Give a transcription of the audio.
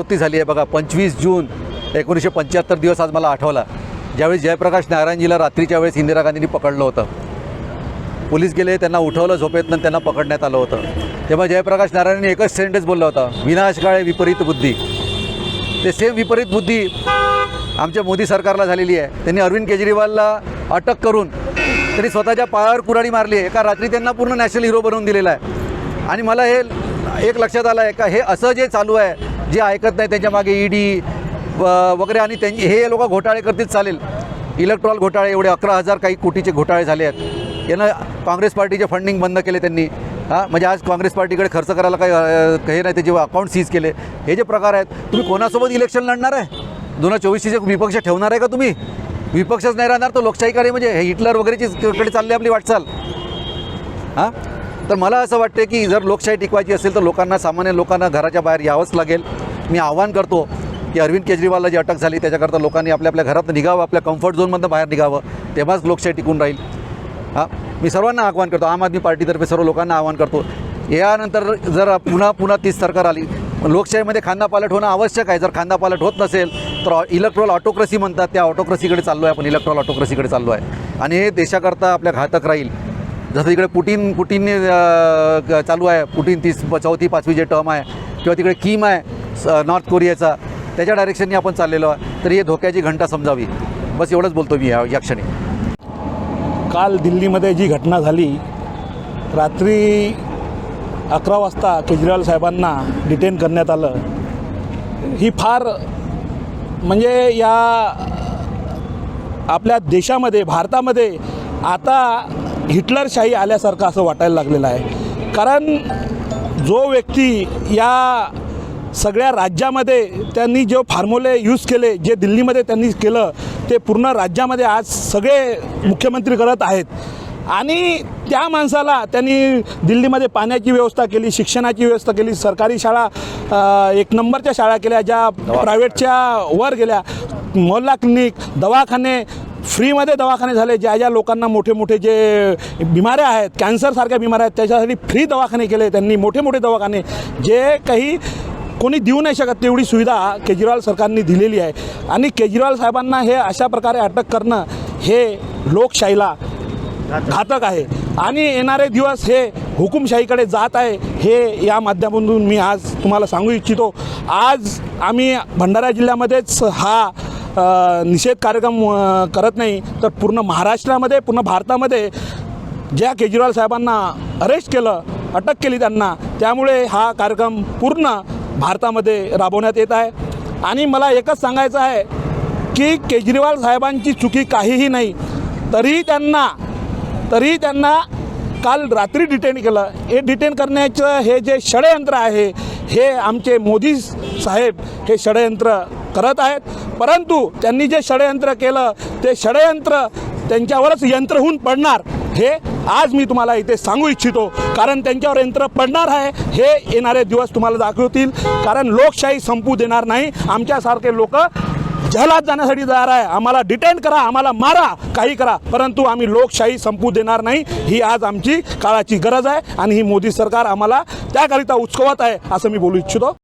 पुनरावृत्ती झाली आहे. बघा पंचवीस जून एकोणीसशे पंच्याहत्तर दिवस आज मला आठवला. ज्यावेळी जयप्रकाश नारायणजीला रात्रीच्या वेळेस इंदिरा गांधींनी पकडलं होतं. पोलीस गेले त्यांना उठवलं झोपेतनं आणि त्यांना पकडण्यात आलं होतं. तेव्हा जयप्रकाश नारायणने एकच सेंटेन्स बोलला होता विनाशकाळे विपरीत बुद्धी. ते सेम विपरीत बुद्धी आमच्या मोदी सरकारला झालेली आहे. त्यांनी अरविंद केजरीवालला अटक करून त्यांनी स्वतःच्या पायावर कुराडी मारली आहे. एका रात्री त्यांना पूर्ण नॅशनल हिरो बनवून दिलेला आहे. आणि मला हे एक लक्षात आलं आहे का हे असं जे चालू आहे जे ऐकत नाही त्यांच्या मागे ईडी वगैरे आणि त्यांची हे लोक घोटाळे करतील चालेल. इलेक्ट्रॉल घोटाळे एवढे अकरा हजार काही कोटीचे घोटाळे झाले आहेत. यानं काँग्रेस पार्टीचे फंडिंग बंद केले त्यांनी. हां म्हणजे आज काँग्रेस पार्टीकडे खर्च करायला काही काही हे नाही त्याचे अकाउंट सीज केले. हे जे प्रकार आहेत तुम्ही कोणासोबत इलेक्शन लढणार आहे? दोन हजार चोवीसचे विपक्ष ठेवणार आहे का तुम्ही? विपक्षच नाही राहणार तर लोकशाहीकडे म्हणजे हे हिटलर वगैरेची कडे चालली आपली वाटचाल. हां? तर मला असं वाटते की जर लोकशाही टिकवायची असेल तर लोकांना सामान्य लोकांना घराच्या बाहेर यावंच लागेल. मी आव्हान करतो की अरविंद केजरीवालला जी अटक झाली त्याच्याकरता लोकांनी आपल्या आपल्या घरात निघावं आपल्या कम्फर्ट झोनमधनं बाहेर निघावं तेव्हाच लोकशाही टिकून राहील. हां? मी सर्वांना आवाहन करतो आम आदमी पार्टीतर्फे सर्व लोकांना आवाहन करतो. यानंतर जर पुन्हा पुन्हा तीच सरकार आली लोकशाहीमध्ये खांदापालट होणं आवश्यक आहे. जर खांदापालट होत नसेल तर इलेक्ट्रॉल ऑटोक्रसी म्हणतात त्या ऑटोक्रसीकडे चाललो आहे आपण इलेक्ट्रॉल ऑटोक्रसीकडे चाललो आहे आणि हे देशाकरता आपल्या घातक राहील. जसं तिकडे पुटीन पुटीनने ग- चालू आहे. पुटीन तीस चौथी पाचवी जे टर्म आहे किंवा तिकडे किम आहे नॉर्थ कोरियाचा त्याच्या डायरेक्शननी आपण चाललेलो आहे तर हे धोक्याची घंटा समजावी. बस एवढंच बोलतो मी या या क्षणी. काल दिल्लीमध्ये जी घटना झाली रात्री अकरा वाजता केजरीवाल साहेबांना डिटेन करण्यात आलं. ही फार म्हणजे या आपल्या देशामध्ये भारतामध्ये आता हिटलरशाही आल्यासारखं असं वाटायला लागलेलं आहे. कारण जो व्यक्ती या सगळ्या राज्यामध्ये त्यांनी जे फॉर्म्युले यूज केले जे दिल्लीमध्ये त्यांनी केलं ते पूर्ण राज्यामध्ये आज सगळे मुख्यमंत्री करत आहेत. आणि त्या माणसाला त्यांनी दिल्लीमध्ये पाण्याची व्यवस्था केली शिक्षणाची व्यवस्था केली सरकारी शाळा एक नंबरच्या शाळा केल्या ज्या प्रायव्हेटच्या वर गेल्या. मोहल्ला क्लिनिक दवाखाने फ्रीमध्ये दवाखाने झाले. ज्या ज्या लोकांना मोठे मोठे जे बिमाऱ्या आहेत कॅन्सरसारख्या बिमाऱ्या आहेत त्याच्यासाठी फ्री दवाखाने केले त्यांनी मोठे मोठे दवाखाने. जे काही कोणी देऊ नाही शकत तेवढी सुविधा केजरीवाल सरकारने दिलेली आहे. आणि केजरीवाल साहेबांना हे अशा प्रकारे अटक करणं हे लोकशाहीला घातक आहे. आणि येणारे दिवस हे हुकुमशाहीकडे जात आहे हे या माध्यमातून मी आज तुम्हाला सांगू इच्छितो. आज आम्ही भंडारा जिल्ह्यामध्येच हा निषेध कार्यक्रम करत नाही तर पूर्ण महाराष्ट्रामध्ये पूर्ण भारतामध्ये ज्या केजरीवाल साहेबांना अरेस्ट केलं अटक केली त्यांना त्यामुळे हा कार्यक्रम पूर्ण भारतामध्ये राबवण्यात येत आहे. आणि मला एकच सांगायचं आहे की केजरीवाल साहेबांची चुकी काहीही नाही तरीही त्यांना तरीही त्यांना काल रात्री डिटेन केलं. हे डिटेन करण्याचं हे जे षडयंत्र आहे हे आमचे मोदी साहेब हे षडयंत्र करत आहेत. परंतु त्यांनी जे षडयंत्र केलं ते षडयंत्र त्यांच्यावरच यंत्र होऊन पडणार हे आज मी तुम्हाला इथे सांगू इच्छितो. कारण त्यांच्यावर यंत्र पडणार आहे. हे येणारे दिवस तुम्हाला दाखवतील. कारण लोकशाही संपू देणार नाही. आमच्यासारखे लोक जहलात जाण्यासाठी तयार आहे. आम्हाला डिटेन करा आम्हाला मारा काही करा. परंतु आम्ही लोकशाही संपू देणार नाही. ही आज आमची काळाची गरज आहे. आणि ही मोदी सरकार आम्हाला त्याकरिता उचकवत आहे असं मी बोलू इच्छितो.